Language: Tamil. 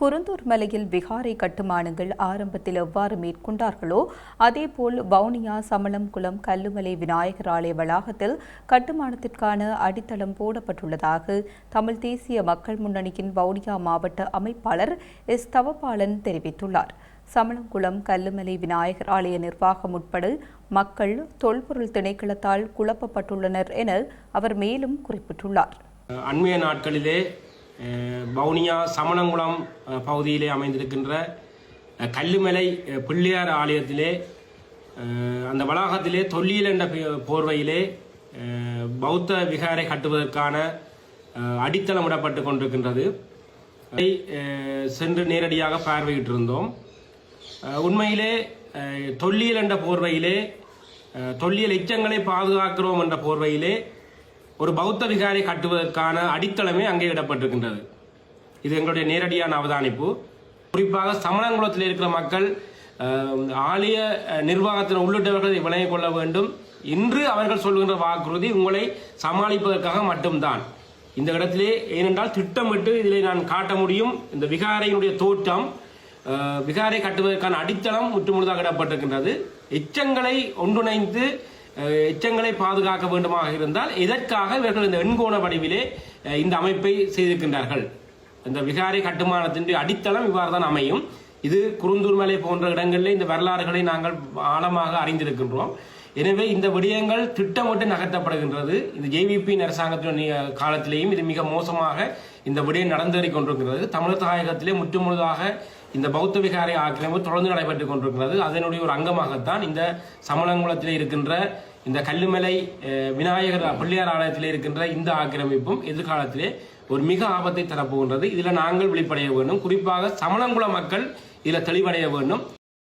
குருந்தூர் மலையில் விகாரை கட்டுமானங்கள் ஆரம்பத்தில் எவ்வாறு மேற்கொண்டார்களோ அதேபோல் வவுனியா சமளம்குளம் கல்லுமலை விநாயகர் ஆலய வளாகத்தில் கட்டுமானத்திற்கான அடித்தளம் போடப்பட்டுள்ளதாக தமிழ் தேசிய மக்கள் முன்னணியின் வவுனியா மாவட்ட அமைப்பாளர் எஸ். தவபாலன் தெரிவித்துள்ளார். சமணங்குளம் கல்லுமலை விநாயகர் ஆலய நிர்வாகம் உட்பட மக்கள் தொல்பொருள் திணைக்களத்தால் குழப்பப்பட்டுள்ளனர் என அவர் மேலும் குறிப்பிட்டுள்ளார். அண்மைய நாட்களிலே வவுனியா சமணங்குளம் பகுதியிலே அமைந்திருக்கின்ற கல்லுமலை பிள்ளையார் ஆலயத்திலே அந்த வளாகத்திலே தொல்லியல் என்ற போர்வையிலே பௌத்த விகாரை கட்டுவதற்கான அடித்தளம் இடப்பட்டு கொண்டிருக்கின்றது. அதை சென்று நேரடியாக பார்வையிட்டிருந்தோம். அஹ், உண்மையிலே தொல்லியல் என்ற போர்வையிலே தொல்லியல் எச்சங்களை பாதுகாக்கிறோம் என்ற போர்வையிலே ஒரு பௌத்த விகாரை கட்டுவதற்கான அடித்தளமே அங்கே இடப்பட்டிருக்கின்றது. இது எங்களுடைய நேரடியான அவதானிப்பு. குறிப்பாக சமணங்குளத்தில் இருக்கிற மக்கள் ஆலய நிர்வாகத்தின் உள்ளிட்டவர்கள் விளங்கிக் கொள்ள வேண்டும். இன்று அவர்கள் சொல்கின்ற வாக்குறுதி உங்களை சமாளிப்பதற்காக மட்டும்தான். இந்த இடத்திலே ஏனென்றால் திட்டமிட்டு இதிலே நான் காட்ட முடியும். இந்த விகாரையினுடைய தோற்றம் விகாரை கட்டுவதற்கான அடித்தளம் முற்றுமுழுதாக இடப்பட்டிருக்கின்றது. எச்சங்களை ஒன்றிணைந்து எச்சங்களை பாதுகாக்க வேண்டுமாக இருந்தால் இதற்காக இவர்கள் இந்த எண்கோண வடிவிலே இந்த அமைப்பை செய்திருக்கின்றார்கள்? இந்த விகாரை கட்டுமானத்தின் அடித்தளம் இவ்வாறு தான் அமையும். இது குறுந்தூர் மலை போன்ற இடங்களில் இந்த வரலாறுகளை நாங்கள் ஆழமாக அறிந்திருக்கின்றோம். எனவே இந்த விடயங்கள் திட்டமிட்டு நகர்த்தப்படுகின்றது. இந்த ஜேவிபி அரசாங்கத்தின் காலத்திலேயும் இது மிக மோசமாக இந்த விடயம் நடந்தேறிக் கொண்டிருக்கிறது. தமிழர் தாயகத்திலே முற்றுமுழுதாக இந்த பௌத்த விகாரை ஆக்கிரமிப்பு தொடர்ந்து நடைபெற்றுக் கொண்டிருக்கிறது. அதனுடைய ஒரு அங்கமாகத்தான் இந்த சமணங்குளத்திலே இருக்கின்ற இந்த கல்லுமலை விநாயகர் பிள்ளையார் ஆலயத்திலே இருக்கின்ற இந்த ஆக்கிரமிப்பும் எதிர்காலத்திலே ஒரு மிக ஆபத்தை தரப்போகின்றது. இதில் நாங்கள் வெளிப்படைய வேண்டும். குறிப்பாக சமணங்குள மக்கள் இதில் தெளிவடைய வேண்டும்.